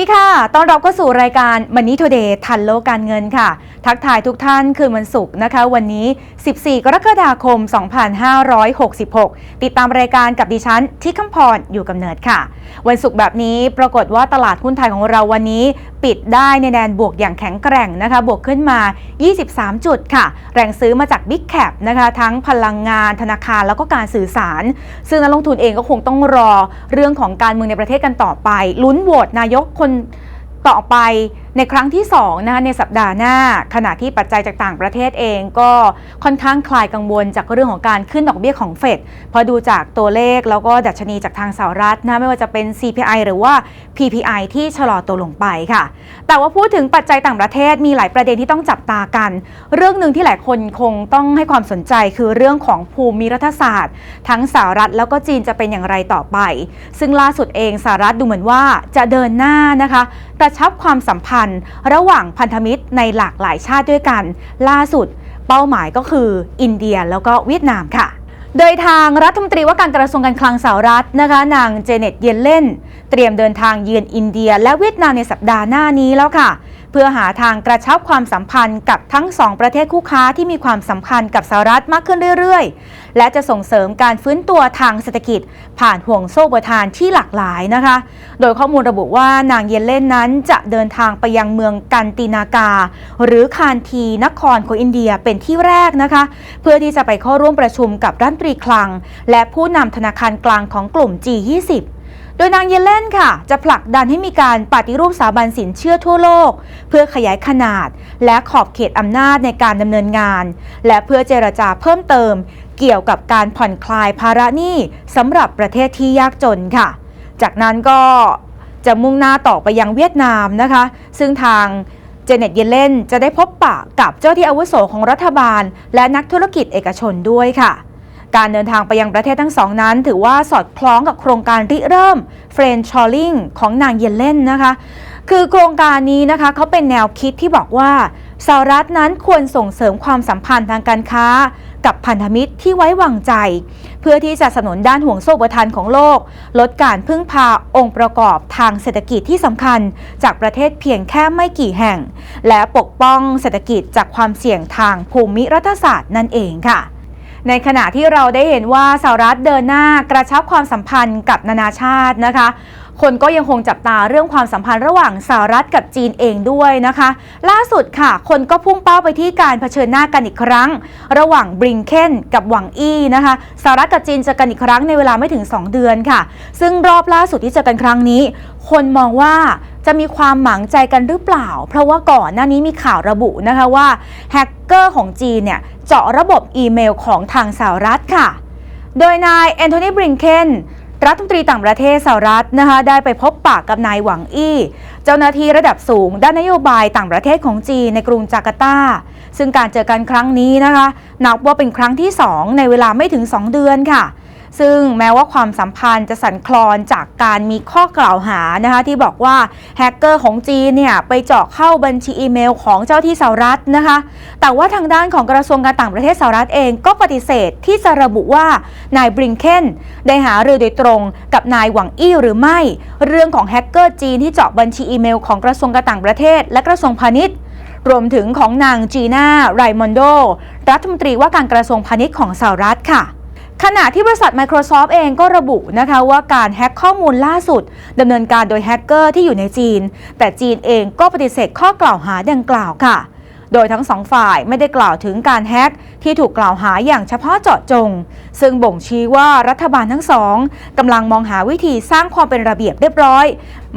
ดีค่ะต้อนรับเข้าสู่รายการ Money Today ทันโลกการเงินค่ะ ทักทายทุกท่านคืนวันศุกร์นะคะ วันนี้ 14 กรกฎาคม 2566 ติดตามรายการกับดิฉันที่คำพรอยู่กำเนิดค่ะ วันศุกร์แบบนี้ปรากฏว่าตลาดหุ้นไทยของเราวันนี้ ปิดได้ในแดนบวกอย่างแข็งแกร่งนะคะบวกขึ้นมา 23 จุดค่ะ แรงซื้อมาจากบิ๊กแคปนะคะทั้งพลังงานธนาคารแล้วก็การสื่อสาร ซึ่งนักลงทุนเองก็คงต้องรอเรื่องของการเมืองในประเทศกันต่อไป ลุ้นโหวตนายกคนต่อไปในครั้งที่2นะคะในสัปดาห์หน้า ขณะที่ปัจจัยจากต่างประเทศเองก็ค่อนข้างคลายกังวลจากเรื่องของการขึ้นดอกเบี้ยของเฟดพอดูจากตัวเลขแล้วก็ดัชนีจากทางสหรัฐนะไม่ว่าจะเป็น CPI หรือว่า PPI ที่ชะลอตัวลงไปค่ะ แต่ว่าพูดถึงปัจจัยต่างประเทศมีหลายประเด็นที่ต้องจับตากัน เรื่องหนึ่งที่หลายคนคงต้องให้ความสนใจคือเรื่องของภูมิรัฐศาสตร์ ทั้งสหรัฐแล้วก็จีนจะเป็นอย่างไรต่อไป ซึ่งล่าสุดเองสหรัฐดูเหมือนว่าจะเดินหน้านะคะกระชับความสัมพันธ์ระหว่างพันธมิตรในหลากหลายชาติด้วยกัน ล่าสุดเป้าหมายก็คืออินเดียแล้วก็เวียดนามค่ะ โดยทางรัฐมนตรีว่าการกระทรวงการคลังสหรัฐนะคะ นางเจเน็ตเยนเล่น เตรียมเดินทางเยือนอินเดียและเวียดนามในสัปดาห์หน้านี้แล้วค่ะ เพื่อหาทางกระชับความสัมพันธ์กับทั้งสองประเทศคู่ค้าที่มีความสำคัญกับสหรัฐมากขึ้นเรื่อยๆ และจะส่งเสริมการฟื้นตัวทางเศรษฐกิจ ผ่านห่วงโซ่ประทานที่หลากหลายนะคะ โดยข้อมูลระบุว่านางเยนเล่นนั้นจะเดินทางไปยังเมืองกันตินากา หรือคานทีนครของอินเดียเป็นที่แรกนะคะ เพื่อที่จะไปเข้าร่วมประชุมกับรัฐมนตรีคลัง และผู้นำธนาคารกลางของกลุ่ม G20 ดยนางเยเลนค่ะ จะผลักดันให้มีการปฏิรูปสถาบันสินเชื่อทั่วโลก เพื่อขยายขนาด และขอบเขตอำนาจในการดำเนินงาน และเพื่อเจรจาเพิ่มเติม เกี่ยวกับการผ่อนคลายภาระหนี้สำหรับประเทศที่ยากจนค่ะ จากนั้นก็จะมุ่งหน้าต่อไปยังเวียดนามนะคะ ซึ่งทางเจเน็ตเยเลนจะได้พบปะกับเจ้าที่อาวุโสของรัฐบาล และนักธุรกิจเอกชนด้วยค่ะ การเดินทางไปยังประเทศทั้งสองนั้น ถือว่าสอดคล้องกับโครงการริเริ่มเฟรนชอลลิงของนางเยนเลนนะคะคือโครงการนี้นะคะเขาเป็นแนวคิดที่บอกว่าสหรัฐนั้นควรส่งเสริมความสัมพันธ์ทางการค้า กับพันธมิตรที่ไว้วางใจ เพื่อที่จะสนับสนุนด้านห่วงโซ่อุปทานของโลก ลดการพึ่งพาองค์ประกอบทางเศรษฐกิจที่สำคัญ จากประเทศเพียงแค่ไม่กี่แห่ง และปกป้องเศรษฐกิจจากความเสี่ยงทางภูมิรัฐศาสตร์นั่นเองค่ะ ในขณะที่เราได้เห็นว่าสหรัฐเดินหน้ากระชับความสัมพันธ์กับนานาชาตินะคะคนก็ยังคงจับตาเรื่องความสัมพันธ์ระหว่างสหรัฐกับจีนเองด้วยนะคะ ล่าสุดค่ะ คนก็พุ่งเป้าไปที่การเผชิญหน้ากันอีกครั้ง ระหว่างบริงเคนกับหวังอี้นะคะสหรัฐกับจีนจอกันอีกครั้งในเวลาไม่ถึง 2 เดือนค่ะ ซึ่งรอบล่าสุดที่จอกันครั้งนี้ คนมองว่าจะมีความหมางใจกันหรือเปล่า เพราะว่าก่อนหน้านี้มีข่าวระบุนะคะว่าแฮกเกอร์ของจีนเนี่ย เจาะระบบอีเมลของทางสหรัฐค่ะ โดยนายแอนโทนีบริงเคนรัฐมนตรีต่างประเทศสหรัฐนะคะได้ไปพบปากกับนายหวังอี้ เจ้าหน้าที่ระดับสูง ด้านนโยบายต่างประเทศของจีนในกรุงจาการ์ตา ซึ่งการเจอกันครั้งนี้นะคะ นับว่าเป็นครั้งที่ 2 ในเวลาไม่ถึง 2 เดือนค่ะ ซึ่งแม้ว่าความสัมพันธ์จะสั่นคลอนจากการมีข้อกล่าวหานะคะที่บอกว่าแฮกเกอร์ของจีนเนี่ยไปเจาะเข้าบัญชีอีเมลของเจ้าที่สหรัฐนะคะ แต่ว่าทางด้านของกระทรวงการต่างประเทศสหรัฐเองก็ปฏิเสธที่จะระบุว่านายบริงเคนได้หารือโดยตรงกับนายหวังอี้หรือไม่ เรื่องของแฮกเกอร์จีนที่เจาะบัญชีอีเมลของกระทรวงการต่างประเทศ และกระทรวงพาณิชย์รวมถึงของนางจีน่าไรมอนโด รัฐมนตรีว่าการกระทรวงพาณิชย์ของสหรัฐค่ะ ขณะที่บริษัท Microsoft เองก็ระบุนะคะว่าการแฮ็กข้อมูลล่าสุดดำเนินการโดยแฮกเกอร์ที่อยู่ในจีน แต่จีนเองก็ปฏิเสธข้อกล่าวหาดังกล่าวค่ะ โดยทั้งสองฝ่ายไม่ได้กล่าวถึงการแฮ็กที่ถูกกล่าวหาอย่างเฉพาะเจาะจง ซึ่งบ่งชี้ว่ารัฐบาลทั้งสองกำลังมองหาวิธีสร้างความเป็นระเบียบเรียบร้อย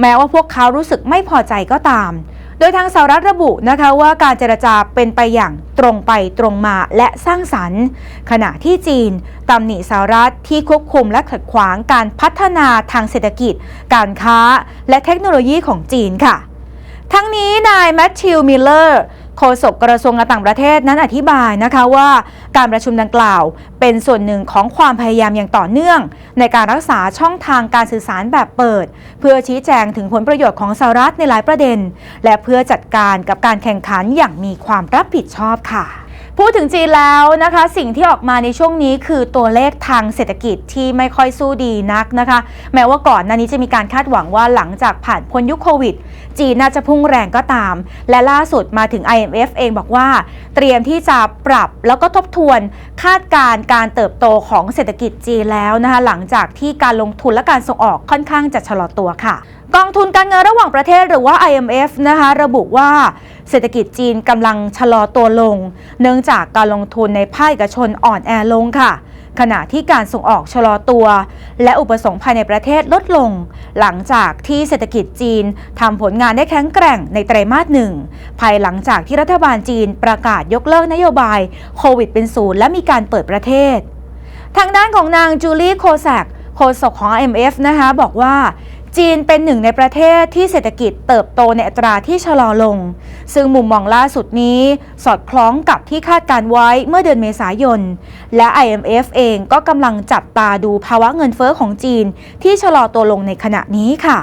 แม้ว่าพวกเขารู้สึกไม่พอใจก็ตาม โดยทางสหรัฐระบุนะคะว่าการเจรจาเป็นไปอย่างตรงไปตรงมาและสร้างสรรค์ ขณะที่จีนตำหนิสหรัฐที่ควบคุมและขัดขวางการพัฒนาทางเศรษฐกิจ การค้า และเทคโนโลยีของจีนค่ะ ทั้งนี้นายแมทธิวมิลเลอร์ โฆษกกระทรวงการต่างประเทศนั้นอธิบายนะคะว่า การประชุมดังกล่าว เป็นส่วนหนึ่งของความพยายามอย่างต่อเนื่อง ในการรักษาช่องทางการสื่อสารแบบเปิด เพื่อชี้แจงถึงผลประโยชน์ของสหรัฐในหลายประเด็น และเพื่อจัดการกับการแข่งขันอย่างมีความรับผิดชอบค่ะ พูดถึงจีนแล้วนะคะ สิ่งที่ออกมาในช่วงนี้คือตัวเลขทางเศรษฐกิจที่ไม่ค่อยสู้ดีนักนะคะ แม้ว่าก่อนหน้านี้จะมีการคาดหวังว่าหลังจากผ่านพ้นยุคโควิด จีนน่าจะพุ่งแรงก็ตาม และล่าสุดมาถึง IMF เองบอกว่า เตรียมที่จะปรับแล้วก็ทบทวนคาดการณ์การเติบโตของเศรษฐกิจจีนแล้วนะคะ หลังจากที่การลงทุนและการส่งออกค่อนข้างจะชะลอตัวค่ะกองทุนการเงินระหว่างประเทศหรือว่า IMF นะคะระบุว่า เศรษฐกิจจีนกำลังชะลอตัวลง เนื่องจากการลงทุนในภาคเอกชนอ่อนแอลงค่ะ ขณะที่การส่งออกชะลอตัว และอุปสงค์ภายในประเทศลดลง หลังจากที่เศรษฐกิจจีนทำผลงานได้แข็งแกร่งในไตรมาสหนึ่งภายหลังจากที่รัฐบาลจีนประกาศยกเลิกนโยบายโควิดเป็นศูนย์และมีการเปิดประเทศ ทางด้านของนางจูลี่โคแซกโฆษกของ IMF นะคะบอกว่า จีนเป็นหนึ่งในประเทศที่เศรษฐกิจเติบโตในอัตราที่ชะลอลง ซึ่งมุมมองล่าสุดนี้สอดคล้องกับที่คาดการไว้เมื่อเดือนเมษายน และ IMF เองก็กำลังจับตาดูภาวะเงินเฟอ้อของจีนที่ชะลอตัวลงในขณะนี้ค่ะ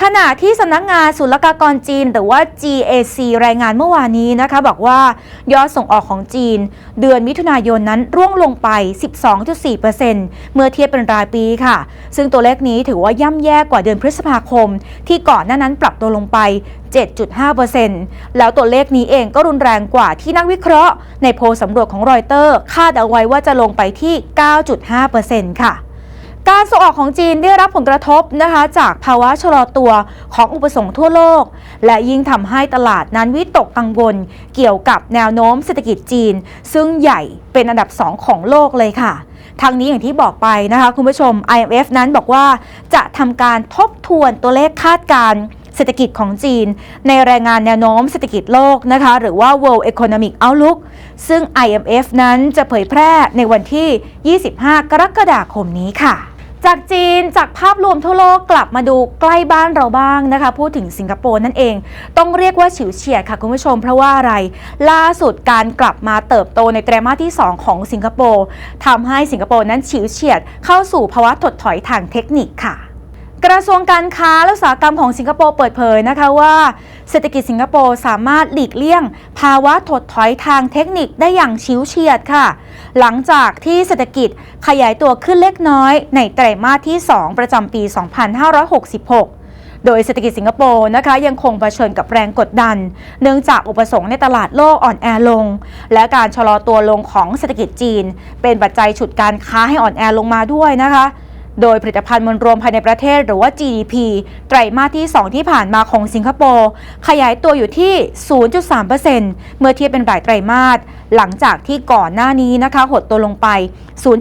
ขณะที่สำนักงานศุลกากรจีนหรือว่า GAC รายงานเมื่อวานนี้นะคะ บอกว่ายอดส่งออกของจีน เดือนมิถุนายนนั้นร่วงลงไป 12.4%เมื่อเทียบเป็นรายปีค่ะ ซึ่งตัวเลขนี้ถือว่าย่ำแย่กว่าเดือนพฤษภาคม ที่ก่อนหน้านั้นปรับตัวลงไป 7.5%แล้วตัวเลขนี้เองก็รุนแรงกว่าที่นักวิเคราะห์ ในโพลสำรวจของรอยเตอร์คาดเอาไว้ว่าจะลงไปที่ 9.5%ค่ะ การส่งออกของจีนได้รับผลกระทบนะคะจากภาวะชะลอตัวของอุปสงค์ทั่วโลก และยิ่งทำให้ตลาดนั้นวิตกกังวลเกี่ยวกับแนวโน้มเศรษฐกิจจีน ซึ่งใหญ่เป็นอันดับ2ของโลกเลยค่ะทางนี้อย่างที่บอกไปนะคะคุณผู้ชม IMF นั้นบอกว่าจะทำการทบทวนตัวเลขคาดการณ์เศรษฐกิจของจีน ในรายงานแนวโน้มเศรษฐกิจโลกนะคะหรือว่า World Economic Outlook ซึ่ง IMF นั้นจะเผยแพร่ในวันที่ 25 กรกฎาคมนี้ค่ะ จากจีนจากภาพรวมทั่วโลกกลับมาดูใกล้บ้านเราบ้างนะคะ พูดถึงสิงคโปร์นั่นเอง ต้องเรียกว่าฉิวเฉียดค่ะคุณผู้ชมเพราะว่าอะไร ล่าสุดการกลับมาเติบโตในไตรมาสที่ 2 ของสิงคโปร์ทำให้สิงคโปร์นั้นฉิวเฉียดเข้าสู่ภาวะถดถอยทางเทคนิคค่ะ กระทรวงการค้าและอุตสาหกรรมของสิงคโปร์เปิดเผยนะคะว่า เศรษฐกิจสิงคโปร์สามารถหลีกเลี่ยง ภาวะถดถอยทางเทคนิคได้อย่างชิวเฉียดค่ะ หลังจากที่เศรษฐกิจขยายตัวขึ้นเล็กน้อย ในไตรมาสที่ 2 ประจำปี 2566โดยเศรษฐกิจสิงคโปร์นะคะยังคงเผชิญกับแรงกดดัน เนื่องจากอุปสงค์ในตลาดโลกอ่อนแอลง และการชะลอตัวลงของเศรษฐกิจจีน เป็นปัจจัยฉุดการค้าให้อ่อนแอลงมาด้วยนะคะ โดยผลิตภัณฑ์มวลรวมภายในประเทศหรือว่า GDP ไตรมาสที่ 2 ที่ผ่านมาของสิงคโปร์ขยายตัวอยู่ที่ 0.3%เมื่อเทียบเป็นรายไตรมาสหลังจากที่ก่อนหน้านี้นะคะหดตัวลงไป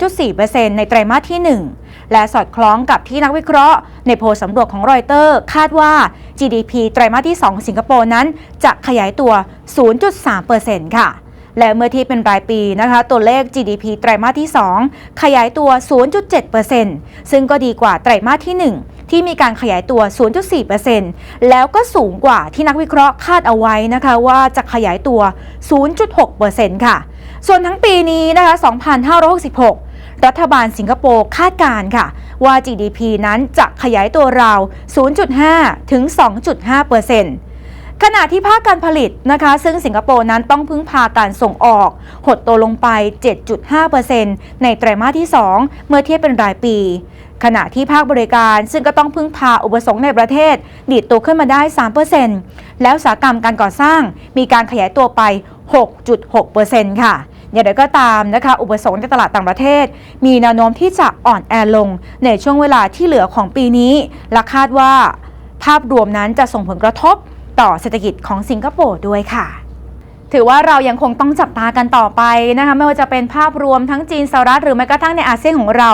0.4%ในไตรมาสที่ 1 และสอดคล้องกับที่นักวิเคราะห์ ในโพลสำรวจของรอยเตอร์ คาดว่า GDP ไตรมาสที่ 2 สิงคโปร์นั้นจะขยายตัว 0.3%ค่ะ และเมื่อที่เป็นรายปีนะคะ ตัวเลข GDP ไตรมาสที่ 2 ขยายตัว 0.7%ซึ่งก็ดีกว่าไตรมาสที่ 1 ที่มีการขยายตัว 0.4%แล้วก็สูงกว่าที่นักวิเคราะห์คาดเอาไว้นะคะว่าจะขยายตัว 0.6%ค่ะ ส่วนทั้งปีนี้นะคะ 2566รัฐบาลสิงคโปร์คาดการ์ค่ะ ว่า GDP นั้นจะขยายตัวราว 0.5 ถึง 2.5% ขณะที่ภาคการผลิตนะคะ ซึ่งสิงคโปร์นั้นต้องพึ่งพาการส่งออก หดตัวลงไป 7.5%ในไตรมาสที่ 2 เมื่อเทียบเป็นรายปี ขณะที่ภาคบริการซึ่งก็ต้องพึ่งพาอุปสงค์ในประเทศ ดีดตัวขึ้นมาได้ 3%แล้วสาหกรรมการก่อสร้างมีการขยายตัวไป 6.6%ค่ะอย่างไรก็ตามนะคะอุปสงค์ในตลาดต่างประเทศ มีแนวโน้มที่จะอ่อนแอลง ในช่วงเวลาที่เหลือของปีนี้และคาดว่า ภาพรวมนั้นจะส่งผลกระทบ ต่อเศรษฐกิจของสิงคโปร์ด้วยค่ะ ถือว่าเรายังคงต้องจับตากันต่อไปนะคะไม่ว่าจะเป็นภาพรวมทั้งจีนสหรัฐหรือแม้กระทั่งในอาเซียนของเรา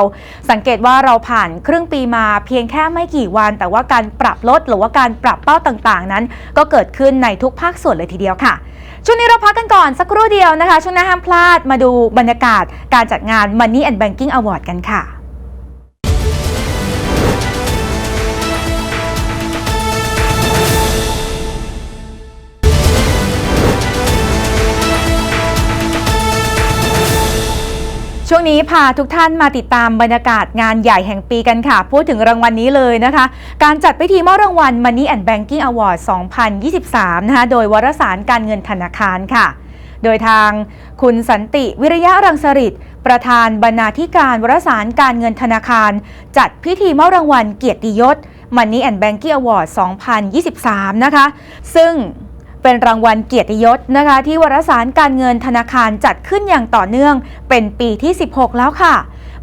สังเกตว่าเราผ่านครึ่งปีมาเพียงแค่ไม่กี่วัน แต่ว่าการปรับลดหรือว่าการปรับเป้าต่างๆ นั้น ก็เกิดขึ้นในทุกภาคส่วนเลยทีเดียวค่ะช่วงนี้เราพักกันก่อนสักครู่เดียวนะคะ ช่วงหน้าห้ามพลาดมาดูบรรยากาศการจัดงาน Money and Banking Award กันค่ะ ช่วงนี้พาทุกท่านมาติดตามบรรยากาศงานใหญ่แห่งปีกันค่ะ พูดถึงรางวัลนี้เลยนะคะ การจัดพิธีมอบรางวัล Money and Banking Award 2023 นะคะ โดยวารสารการเงินธนาคารค่ะ โดยทางคุณสันติวิริยะรังสริตประธานบรรณาธิการวารสารการเงินธนาคาร จัดพิธีมอบรางวัลเกียรติยศ Money and Banking Award 2023 นะคะ ซึ่ง เป็นรางวัลเกียรติยศนะคะ ที่วารสารการเงินธนาคารจัดขึ้นอย่างต่อเนื่อง เป็นปีที่ 16 แล้วค่ะ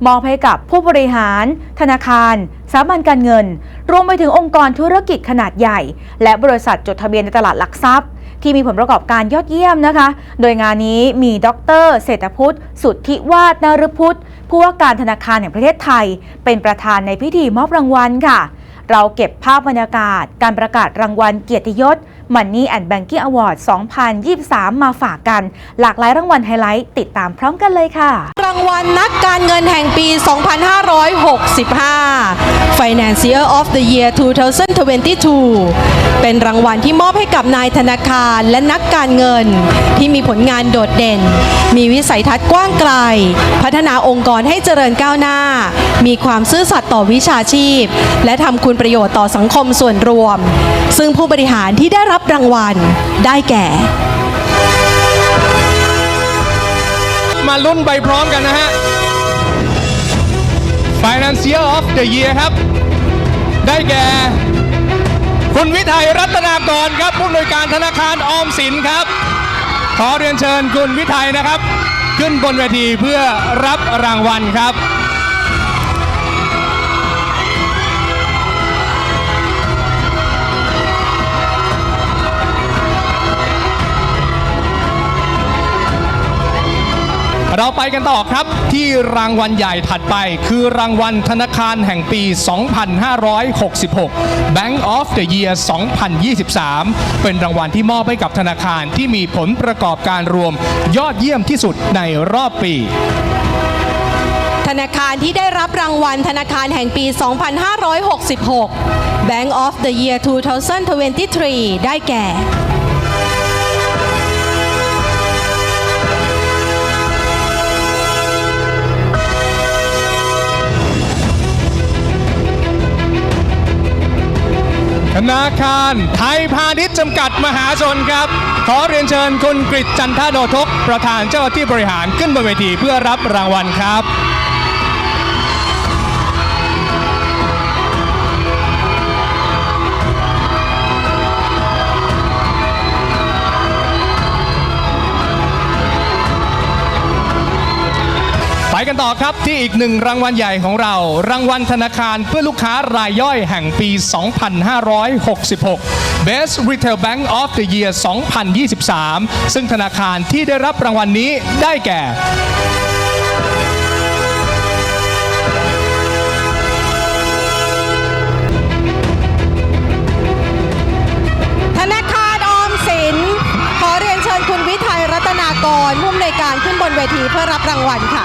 มอบให้กับผู้บริหาร ธนาคารสถาบันการเงิน รวมไปถึงองค์กรธุรกิจขนาดใหญ่ และบริษัทจดทะเบียนในตลาดหลักทรัพย์ที่มีผลประกอบการยอดเยี่ยมนะคะ โดยงานนี้มีดรเศรษฐพุทธ สุทธิวาดนฤพุทธ ผู้ว่าการธนาคารแห่งประเทศไทย เป็นประธานในพิธีมอบรางวัลค่ะ เราเก็บภาพบรรยากาศ การประกาศรางวัลเกียรติยศ Money and Banking Award 2023 มาฝากกัน หลากหลายรางวัลไฮไลท์ติดตามพร้อมกันเลยค่ะ รางวัลนักการเงินแห่งปี 2565 Financier of the Year 2022 เป็นรางวัลที่มอบให้กับนายธนาคารและนักการเงิน ที่มีผลงานโดดเด่น มีวิสัยทัศน์กว้างไกล พัฒนาองค์กรให้เจริญก้าวหน้า มีความซื่อสัตย์ต่อวิชาชีพ และทำคุณประโยชน์ต่อสังคมส่วนรวม ซึ่งผู้บริหารที่ได้รับรางวัลได้แก่ มาลุ้นไปพร้อมกันนะฮะ Financier of the Year ครับ ได้แก่ คุณวิทัยรัตนากรครับ ผู้อำนวยการธนาคารออมสินครับ ขอเรียนเชิญคุณวิทัยนะครับ ขึ้นบนเวทีเพื่อรับรางวัลครับ เราไปกันต่อครับที่รางวัลใหญ่ถัดไป คือรางวัลธนาคารแห่งปี 2566 Bank of the Year 2023 เป็นรางวัลที่มอบให้กับธนาคารที่มีผลประกอบการรวมยอดเยี่ยมที่สุดในรอบปีธนาคารที่ได้รับรางวัลธนาคารแห่งปี 2566 Bank of the Year 2023 ได้แก่ ธนาคารไทยพาณิชย์จำกัดมหาชนครับ ขอเรียนเชิญคุณกฤษจันทโนทก ประธานเจ้าที่บริหารขึ้นบนเวทีเพื่อรับรางวัลครับ กันต่อครับที่อีกหนึ่งรางวัลใหญ่ของเรา รางวัลธนาคารเพื่อลูกค้ารายย่อยแห่งปี 2566 Best Retail Bank of the Year 2023 ซึ่งธนาคารที่ได้รับรางวัลนี้ได้แก่ธนาคารออมสินขอเรียนเชิญคุณวิทัยรัตนากรผู้อำนวยการขึ้นบนเวทีเพื่อรับรางวัลค่ะ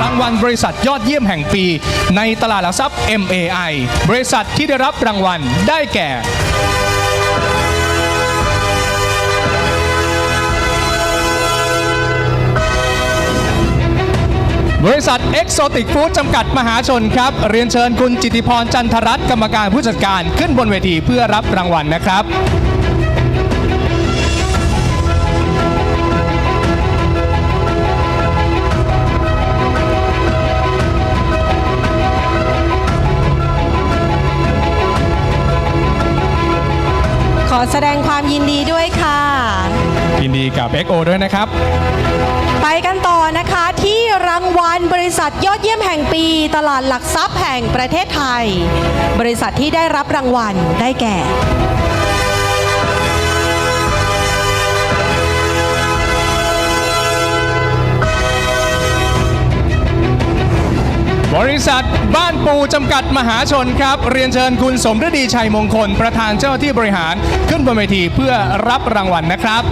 รางวัลบริษัทยอดเยี่ยมแห่งปี ในตลาดหลักทรัพย์ MAI บริษัทที่ได้รับรางวัลได้แก่บริษัท Exotic Food จำกัดมหาชนครับ เรียนเชิญคุณจิติพรจันทรัตน์กรรมการผู้จัดการขึ้นบนเวทีเพื่อรับรางวัลนะครับ อแสดงความยินดีด้วยค่ะ ยินดีกับ XO ด้วยนะครับ ไปกันต่อนะคะที่รางวัลบริษัทยอดเยี่ยมแห่งปี ตลาดหลักทรัพย์แห่งประเทศไทย บริษัทที่ได้รับรางวัลได้แก่ บริษัทบ้านปูจำกัดมหาชนครับ เรียนเชิญคุณสมฤดีชัยมงคล ประธานเจ้าหน้าที่บริหารขึ้นบนเวทีเพื่อรับรางวัลนะครับ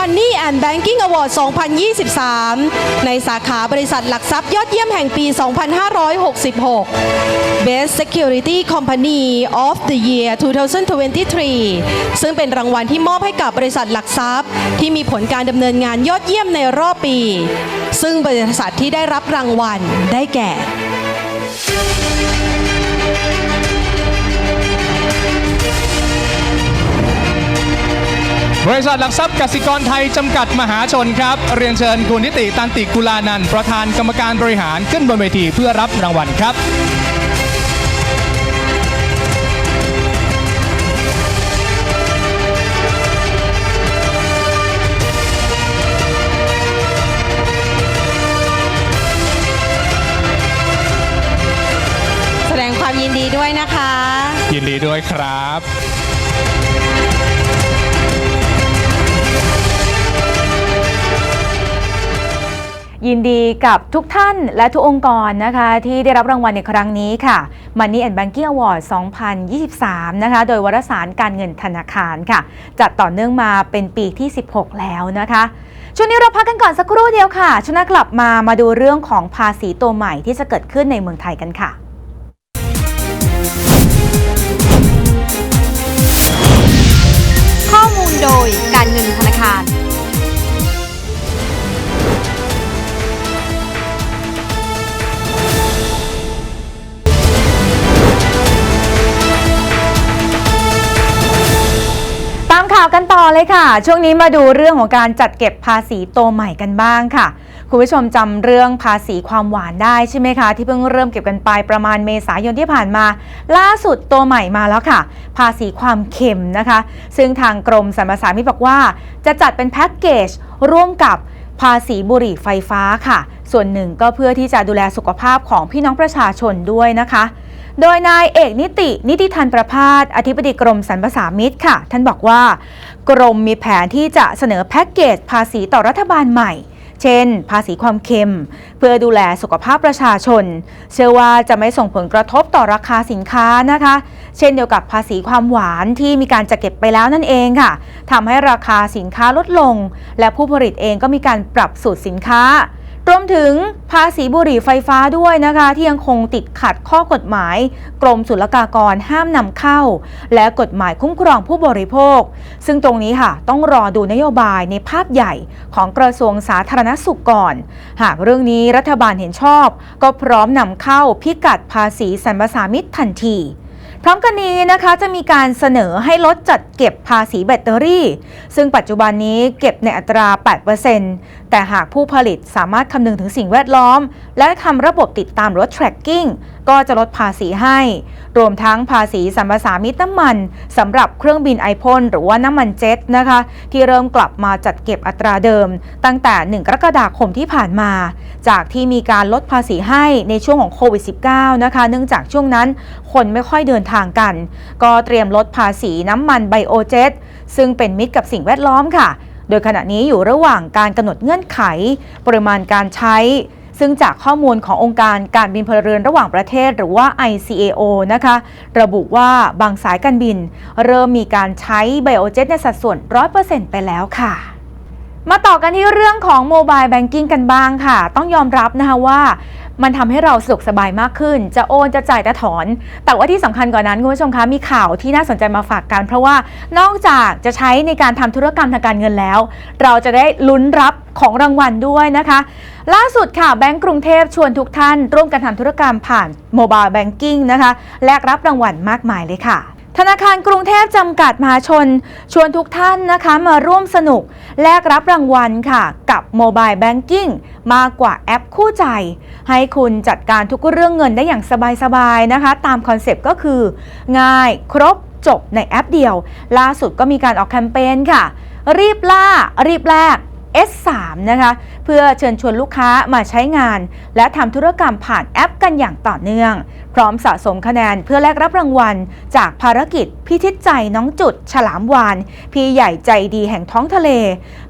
and Banking Award 2023 ในสาขาบริษัทหลักทรัพย์ยอดเยี่ยมแห่งปี 2566 Best Security Company of the Year 2023 ซึ่งเป็นรางวัลที่มอบให้กับบริษัทหลักทรัพย์ ที่มีผลการดำเนินงานยอดเยี่ยมในรอบปี ซึ่งบริษัทที่ได้รับรางวัลได้แก่ บริษัทหลักทรัพย์กสิกรไทย จำกัดมหาชนครับ เรียนเชิญคุณนิติตันติกุลานันท์ประธานกรรมการบริหารขึ้นบนเวทีเพื่อรับรางวัลครับแสดงความยินดีด้วยนะคะ ยินดีด้วยครับ ยินดีกับทุกท่านและทุกองค์กรนะคะที่ได้รับรางวัลในครั้งนี้ค่ะ Money and Banking Award 2023 นะคะ โดยวารสารการเงินธนาคารค่ะ จัดต่อเนื่องมาเป็นปีที่ 16 แล้วนะคะช่วงนี้เราพักกันก่อนสักครู่เดียวค่ะช่วงหน้ากลับมามาดูเรื่องของภาษีตัวใหม่ที่จะเกิดขึ้นในเมืองไทยกันค่ะข้อมูลโดยการเงินธนาคาราวกันต่อเลยค่ะ ช่วงนี้มาดูเรื่องของการจัดเก็บภาษีโตใหม่กันบ้างค่ะ คุณผู้ชมจำเรื่องภาษีความหวานได้ใช่ไหมคะ ที่เพิ่งเริ่มเก็บกันไปประมาณเมษายนที่ผ่านมา ล่าสุดตัวใหม่มาแล้วค่ะ ภาษีความเค็มนะคะ ซึ่งทางกรมสรรพสามิตบอกว่า จะจัดเป็นแพ็กเกจร่วมกับภาษีบุหรี่ไฟฟ้าค่ะ ส่วนหนึ่งก็เพื่อที่จะดูแลสุขภาพของพี่น้องประชาชนด้วยนะคะ โดยนายเอกนิติ นิติทันประพาสอธิบดีกรมสรรพสามิตค่ะ ท่านบอกว่า กรมมีแผนที่จะเสนอแพ็กเกจภาษีต่อรัฐบาลใหม่ เช่น ภาษีความเค็ม เพื่อดูแลสุขภาพประชาชน เชื่อว่าจะไม่ส่งผลกระทบต่อราคาสินค้านะคะ เช่นเดียวกับภาษีความหวานที่มีการจัดเก็บไปแล้วนั่นเองค่ะทำให้ราคาสินค้าลดลง และผู้ผลิตเองก็มีการปรับสูตรสินค้า รวมถึงภาษีบุหรี่ไฟฟ้าด้วยนะคะ ที่ยังคงติดขัดข้อกฎหมาย กรมศุลกากรห้ามนำเข้า และกฎหมายคุ้มครองผู้บริโภค ซึ่งตรงนี้ค่ะ ต้องรอดูนโยบายในภาพใหญ่ของกระทรวงสาธารณสุขก่อน หากเรื่องนี้รัฐบาลเห็นชอบ ก็พร้อมนำเข้าพิกัดภาษีสรรพสามิตทันทีพร้อมกันนี้นะคะจะมีการเสนอให้ลดจัดเก็บภาษีแบตเตอรี่ ซึ่งปัจจุบันนี้เก็บในอัตรา 8% แต่หากผู้ผลิตสามารถคำนึงถึงสิ่งแวดล้อม และทำระบบติดตามรถ tracking ก็จะลดภาษีให้ รวมทั้งภาษีสัมปสามิตน้ำมันสำหรับเครื่องบินไอพ่นหรือว่าน้ำมันเจ็ตนะคะ ที่เริ่มกลับมาจัดเก็บอัตราเดิม ตั้งแต่ 1 กรกฎาคมที่ผ่านมา จากที่มีการลดภาษีให้ในช่วงของโควิด -19 นะคะ เนื่องจากช่วงนั้นคนไม่ค่อยเดินทางกัน ก็เตรียมลดภาษีน้ำมันไบโอเจ็ตซึ่งเป็นมิตรกับสิ่งแวดล้อมค่ะ โดยขณะนี้อยู่ระหว่างการกำหนดเงื่อนไข ปริมาณการใช้ ซึ่งจากข้อมูลขององค์การการบินพลเรือนระหว่างประเทศหรือว่า ICAO นะคะ ระบุว่าบางสายการบิน เริ่มมีการใช้ไบโอเจตในสัดส่วน 100%ไปแล้วค่ะมาต่อกันที่เรื่องของโมบายแบงกิ้งกันบ้างค่ะ ต้องยอมรับนะคะว่า มันทำให้เราสะดวกสบายมากขึ้น จะโอนจะจ่ายจะถอน แต่ว่าที่สำคัญกว่านั้นคุณผู้ชมคะมีข่าวที่น่าสนใจมาฝากกัน เพราะว่านอกจากจะใช้ในการทำธุรกรรมทางการเงินแล้ว เราจะได้ลุ้นรับของรางวัลด้วยนะคะ ล่าสุดค่ะแบงก์กรุงเทพชวนทุกท่าน ร่วมกันทำธุรกรรมผ่านโมบายแบงกิ้งนะคะแลกรับรางวัลมากมายเลยค่ะ ธนาคารกรุงเทพจำกัดมหาชน ชวนทุกท่านนะคะมาร่วมสนุก แลกรับรางวัลค่ะ กับโมบายแบงกิ้งมากกว่าแอปคู่ใจ ให้คุณจัดการทุกเรื่องเงินได้อย่างสบายๆนะคะ ตามคอนเซปต์ก็คือ ง่ายครบจบในแอปเดียว ล่าสุดก็มีการออกแคมเปญค่ะ รีบล่า รีบแลก S3 นะคะเพื่อเชิญชวนลูกค้ามาใช้งาน และทำธุรกรรมผ่านแอปกันอย่างต่อเนื่อง พร้อมสะสมคะแนนเพื่อแลกรับรางวัล จากภารกิจพิชิตใจน้องจุด ฉลามวาน พี่ใหญ่ใจดีแห่งท้องทะเล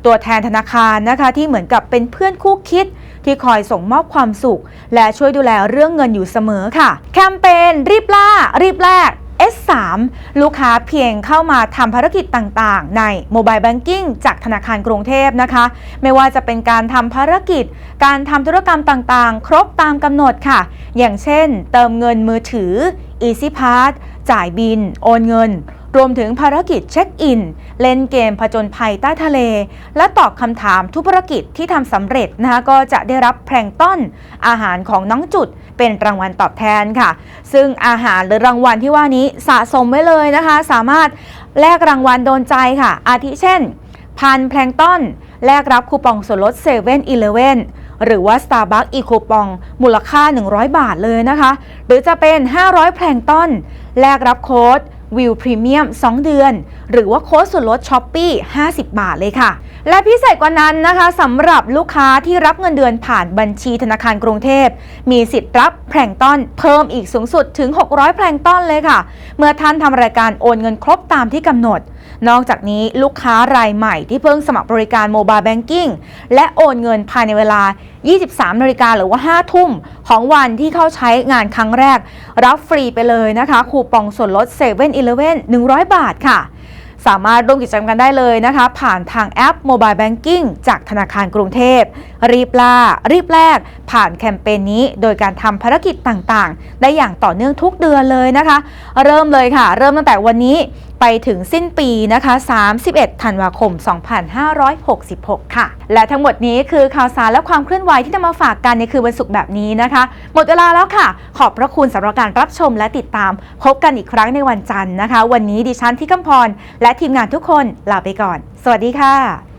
ตัวแทนธนาคารนะคะที่เหมือนกับเป็นเพื่อนคู่คิดที่คอยส่งมอบความสุข และช่วยดูแลเรื่องเงินอยู่เสมอค่ะ แคมเปญรีบล่า รีบแลก S3 ลูกค้าเพียงเข้ามาทำภารกิจต่างๆ ในโมบายแบงกิ้งจากธนาคารกรุงเทพนะคะ ไม่ว่าจะเป็นการทำภารกิจ การทำธุรกรรมต่างๆ ครบตามกำหนดค่ะ อย่างเช่น เติมเงินมือถือ Easy Pass จ่ายบิน โอนเงิน รวมถึงภารกิจเช็คอิน เล่นเกมผจญภัยใต้ทะเล และตอบคำถามทุกภารกิจที่ทำสำเร็จนะคะก็จะได้รับแพลงต้นอาหารของน้องจุดเป็นรางวัลตอบแทนค่ะ ซึ่งอาหารหรือรางวัลที่ว่านี้สะสมไว้เลยนะคะ สามารถแลกรางวัลโดนใจค่ะ อาทิเช่น พันแพลงต้นแลกรับคูปองส่วนลด7 e เ e ่ e อหรือว่า Starbucks อีกคูปอง มูลค่า 100 บาทเลยนะคะ หรือจะเป็น 500 แพลงต้นแลกรับโค้ด วิวพรีเมียม 2 เดือน หรือว่าโค้ดส่วนลดช้อปปี้50 บาทเลยค่ะ และพิเศษกว่านั้นนะคะสำหรับลูกค้าที่รับเงินเดือนผ่านบัญชีธนาคารกรุงเทพ มีสิทธิ์รับแพลงต้นเพิ่มอีกสูงสุดถึง 600 แพลงต้นเลยค่ะ เมื่อท่านทำรายการโอนเงินครบตามที่กำหนด นอกจากนี้ลูกค้ารายใหม่ที่เพิ่งสมัครบริการโมบายแบงกิ้งและโอนเงินภายในเวลา 23นาฬิกาหรือว่า 5 ทุ่มของวันที่เข้าใช้งานครั้งแรก รับฟรีไปเลยนะคะ คูปองส่วนลด7 e เ e ่ e อ100 บาทค่ะ สามารถร่วมกิจกรรมกันได้เลยนะคะ ผ่านทางแอป Mobile Banking จากธนาคารกรุงเทพ รีบล่า รีบแลกผ่านแคมเปญนี้ โดยการทำภารกิจต่างๆ ได้อย่างต่อเนื่องทุกเดือนเลยนะคะ เริ่มเลยค่ะ เริ่มตั้งแต่วันนี้ไปถึงสิ้นปีนะคะ 31 ธันวาคม 2566 ค่ะ และทั้งหมดนี้คือข่าวสารและความเคลื่อนไหวที่นำมาฝากกันในคืนวันศุกร์แบบนี้นะคะ หมดเวลาแล้วค่ะ ขอบพระคุณสำหรับการรับชมและติดตาม พบกันอีกครั้งในวันจันทร์นะคะ วันนี้ดิฉันที่กำพรและทีมงานทุกคนลาไปก่อน สวัสดีค่ะ